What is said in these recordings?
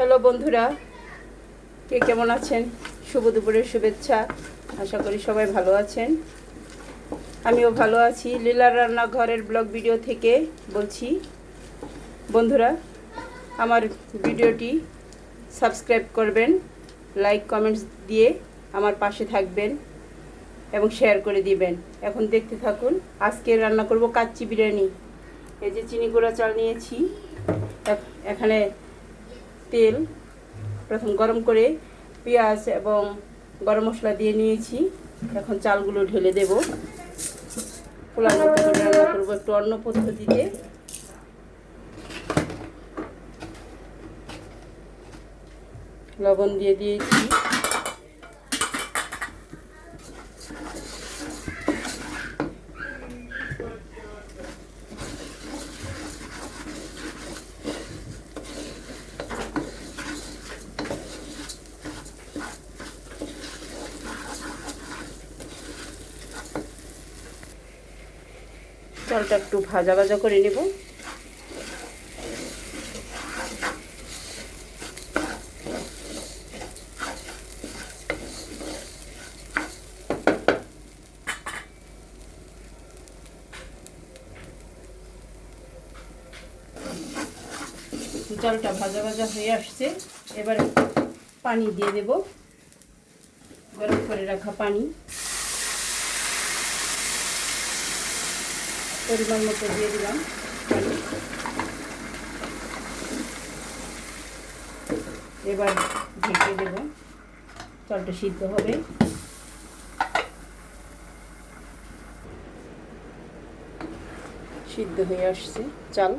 Hello বন্ধুরা, কে কেমন আছেন? শুভ দুপুরের শুভেচ্ছা। আশা করি সবাই ভালো আছেন। আমিও ভালো আছি। লীলার রান্নাঘরের ব্লগ ভিডিও থেকে বলছি, বন্ধুরা, আমার ভিডিওটি সাবস্ক্রাইব করবেন, লাইক, কমেন্টস দিয়ে আমার পাশে থাকবেন এবং শেয়ার করে দিবেন। এখন দেখতে থাকুন, আজকে রান্না করব কাচ্চি বিরিয়ানি। এই যে চিনি গুঁড়া চাল নিয়েছি, এখ- এখানে তেল প্রথম গরম করে পেঁয়াজ এবং গরম মশলা দিয়ে নিয়েছি। এখন চালগুলো ঢেলে দেব। রান্না করব একটু অন্য পদ্ধতিতে। লবণ দিয়ে দিয়েছি। চালটা একটু ভাজা ভাজা করে নেব। চালটা ভাজা ভাজা হয়ে আসছে। এবার পানি দিয়ে দেব। গরম করে রাখা পানি। পরিমাণ মতো দিয়ে দিলাম। এবার ঢেকে দেব। চালটা সিদ্ধ হবে। সিদ্ধ হয়ে আসছে চাল।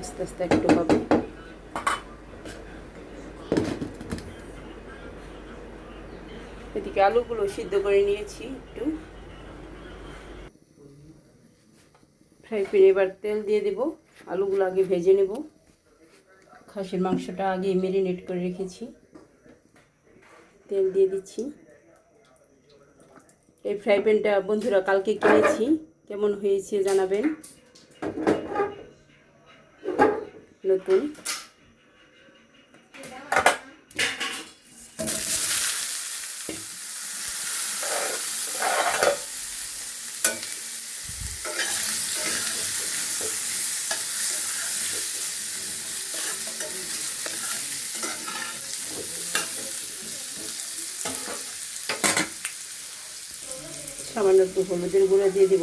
আস্তে আস্তে একটু হবে। এদিকে আলুগুলো সিদ্ধ করে নিয়েছি একটু। ফ্রাই প্যানে এবার তেল দিয়ে দেব। আলুগুলো আগে ভেজে নেব। খাসির মাংসটা আগে মেরিনেট করে রেখেছি। তেল দিয়ে দিচ্ছি। এই ফ্রাই প্যানটা বন্ধুরা কালকে কিনেছি। কেমন হয়েছে জানাবেন। নতুন। সামান্য একটু হলুদের গুঁড়া দিয়ে দেব,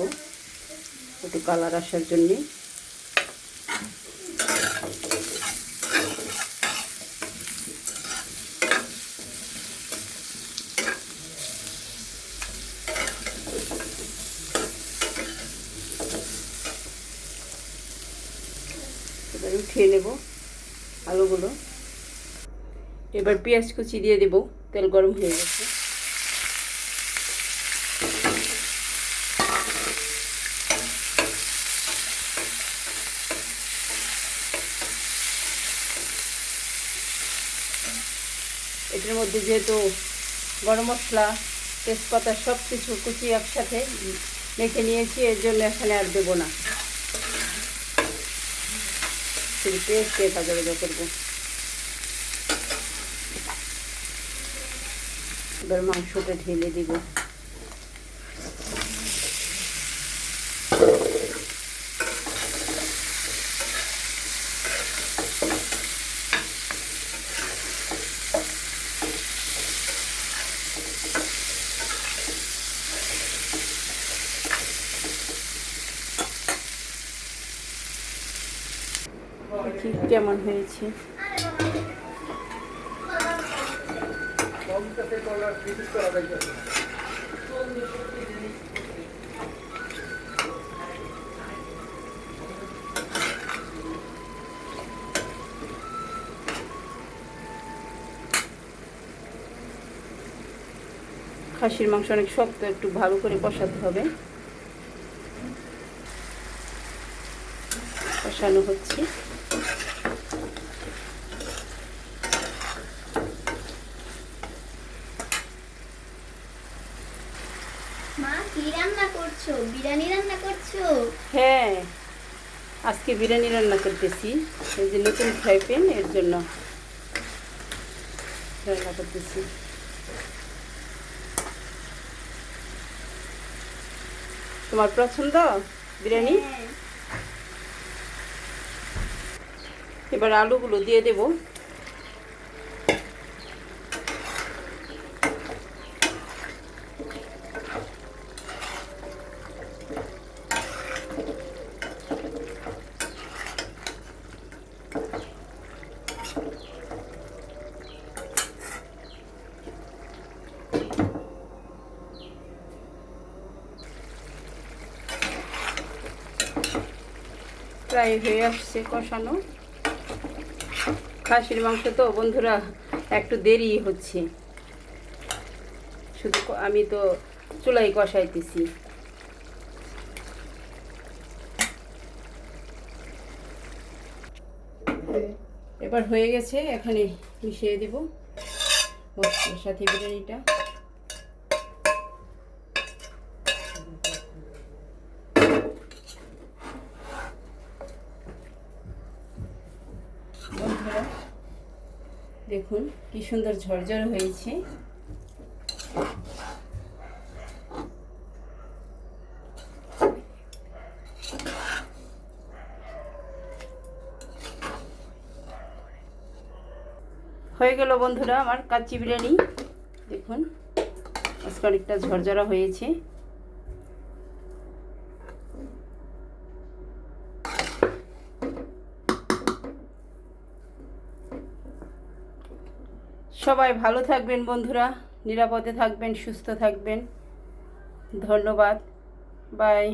একটু কালার আসার জন্যে। উঠিয়ে নেব আলুগুলো। এবার পেঁয়াজ কুচি দিয়ে দেব, তেল গরম হয়ে গেছে। এটার মধ্যে যেহেতু গরম মশলা, তেজপাতা সব কিছু কুচি একসাথে মেখে নিয়েছি, এর জন্য এখানে আর দেবো না। করব। মাংসটা ঢেলে দিব। দেখি কেমন হয়েছে। খাসির মাংস অনেক শক্ত একটু ভালো করে কষাতে হবে। কষানো হচ্ছে মা কি রান্না করছ? বিরিয়ানি রান্না করছ? হ্যাঁ আজকে বিরিয়ানি রান্না করতেছি। এই যে নতুন ফ্রাই প্যান এর জন্য রান্না করতেছি। তোমার পছন্দ বিরিয়ানি? হ্যাঁ। এবার আলুগুলো দিয়ে দেব। প্রায় হয়ে আসছে কষানো। খাসির মাংস তো বন্ধুরা একটু দেরি হচ্ছে। শুধু আমি তো চুলাই কষাইতেছি। এবার হয়ে গেছে, এখানে মিশিয়ে দেব মশলার সাথে বিরিয়ানিটা বন্ধুরা দেখুন, কি সুন্দর ঝরঝর হয়েছে। হয়ে গেল বন্ধুরা আমার কাচ্চি বিরিয়ানি। দেখুন আজকে অনেকটা ঝরঝরা হয়েছে। সবাই ভালো থাকবেন বন্ধুরা নিরাপদে থাকবেন সুস্থ থাকবেন। ধন্যবাদ। বাই